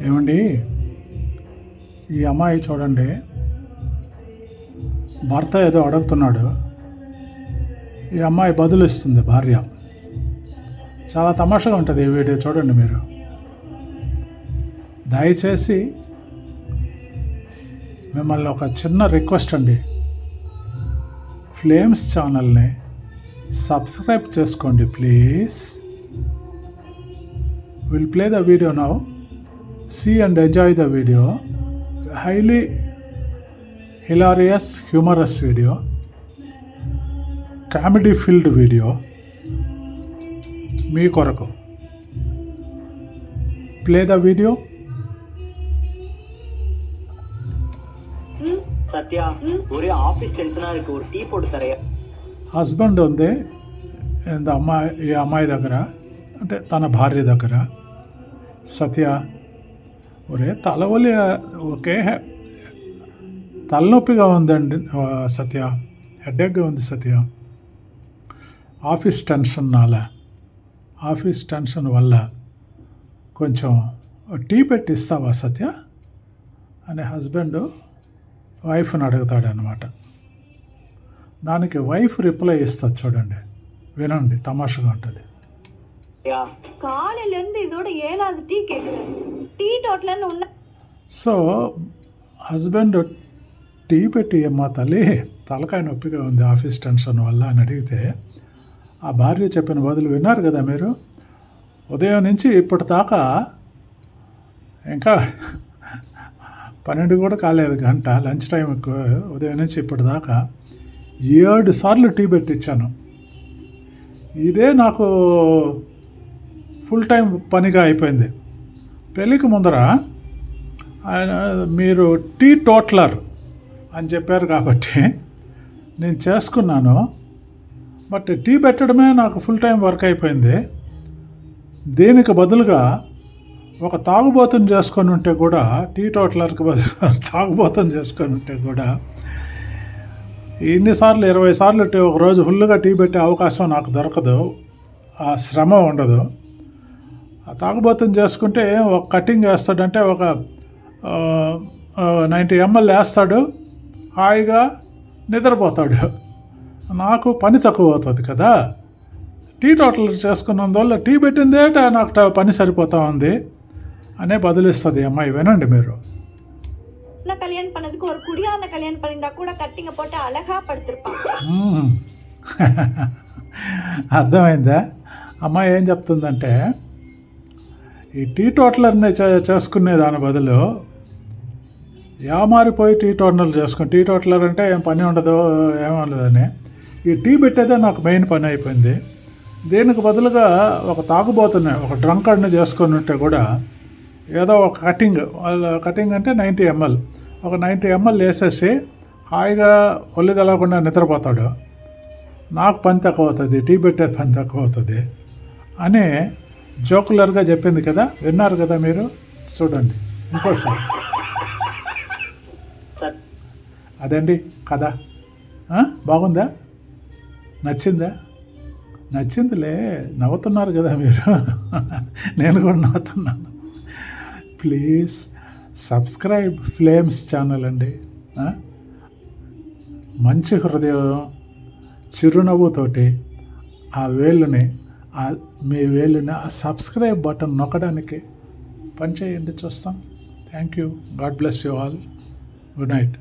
ఏమండి? ఈ అమ్మాయి చూడండి. భర్త ఏదో అడుగుతున్నాడు. ఈ అమ్మాయి బదులు ఇస్తుంది భార్య. చాలా తమాషాగా ఉంటుంది ఈ వీడియో చూడండి మీరు. దయచేసి మిమ్మల్ని ఒక చిన్న రిక్వెస్ట్ అండి. ఫ్లేమ్స్ ఛానల్ని సబ్స్క్రైబ్ చేసుకోండి please. Will play the video now. see and enjoy the video highly hilarious humorous video comedy field video మీ కొరకు ప్లే ద వీడియో சத்யா ஒரே ஆபீஸ் டென்ஷனா இருக்கு ஒரு டீ போட்டு தரையா హస్బెండ్ ఉంది இந்த అమ్మాయి ఈ అమ్మాయి దగ్గర అంటే తన భార్య దగ్గర సత్య ఒరే తలవలి ఒకే హె- తలనొప్పిగా ఉందండి ఆ, సత్య హెడేక్గా ఉంది సత్య ఆఫీస్ టెన్షన్ నాల ఆఫీస్ టెన్షన్ వల్ల కొంచెం టీ పెట్టి ఇస్తావా సత్య అని హస్బెండ్ వైఫ్ని అడుగుతాడు అనమాట దానికి వైఫ్ రిప్లై ఇస్తుంది చూడండి వినండి తమాషగా ఉంటుంది காலையில இருந்து இதோட ஏழாவது டீ கேக்குறேன் టీ తోటలను ఉన్న సో హస్బెండ్ టీ పెట్టి అమ్మా తల్లి తలకాయ నొప్పిగా ఉంది ఆఫీస్ టెన్షన్ వల్ల అని అడిగితే ఆ భార్య చెప్పిన బదులు విన్నారు కదా మీరు? ఉదయం నుంచి ఇప్పటి దాకా ఇంకా పన్నెండు కూడా కాలేదు గంట లంచ్ టైం ఉదయం నుంచి ఇప్పటి దాకా ఏడు సార్లు టీ పెట్టించాను ఇదే నాకు ఫుల్ టైం పనిగా అయిపోయింది. పెళ్ళికి ముందర ఆయన మీరు టీ టోట్లర్ అని చెప్పారు కాబట్టి నేను చేసుకున్నాను. బట్ టీ పెట్టడమే నాకు ఫుల్ టైం వర్క్ అయిపోయింది. దీనికి బదులుగా ఒక తాగుబోతం చేసుకొని ఉంటే కూడా టీ టోట్లర్కి బదులుగా తాగుబోతం చేసుకొని ఉంటే కూడా ఇన్నిసార్లు ఇరవై సార్లు ఒక రోజు ఫుల్గా టీ పెట్టే అవకాశం నాకు దొరకదు. ఆ శ్రమ ఉండదు. ఆ తాగుబోతుని చేసుకుంటే ఒక కటింగ్ వేస్తాడంటే ఒక నైంటీ ఎంఎల్ వేస్తాడు హాయిగా నిద్రపోతాడు నాకు పని తక్కువ అవుతుంది కదా టీ టోటల్ చేసుకున్నందువల్ల టీ పెట్టిందే నాకు ట- పని సరిపోతా ఉంది అనే బదులిస్తుంది అమ్మాయి వినండి మీరు கல்யாணம் பண்ணதுக்கு ஒரு குடியான கல்யாணம் பண்ணியிருந்தா கூட கட்டிங்க போட்டு அழகா படுத்திருப்பான் మ్మ్. అర్థమైందా అమ్మాయి ఏం చెప్తుందంటే ఈ టీ టోటలర్ని చేసుకునే దాని బదులు యామారిపోయి టీ టోటర్లు చేసుకుని టీ టోటలర్ అంటే ఏం పని ఉండదు ఏముండదని ఈ టీ పెట్టేదే నాకు మెయిన్ పని అయిపోయింది. దీనికి బదులుగా ఒక తాగుబోతున్న ఒక డ్రంకర్ని చేసుకొని ఉంటే కూడా ఏదో ఒక కటింగ్ వాళ్ళ కటింగ్ అంటే నైంటీ ఎంఎల్. ఒక నైంటీ ఎంఎల్ వేసేసి హాయిగా ఒళ్ళు తెలవకుండా నిద్రపోతాడు. నాకు పని తక్కువ అవుతుంది టీ పెట్టేది పని తక్కువ అవుతుంది అని జోకులర్గా చెప్పింది కదా విన్నారు కదా మీరు? చూడండి. ఇంకోసారి అదండి కథ? బాగుందా? నచ్చిందా? నచ్చిందిలే నవ్వుతున్నారు కదా మీరు. నేను కూడా నవ్వుతున్నాను. ప్లీజ్ సబ్స్క్రైబ్ ఫ్లేమ్స్ ఛానల్ అండి? మంచి హృదయం చిరునవ్వుతోటి ఆ వేళ్ళని మీ వేళ్ళని ఆ సబ్స్క్రైబ్ బటన్ నొక్కడానికి పనిచేయండి చూస్తాం. Thank you god bless you all good night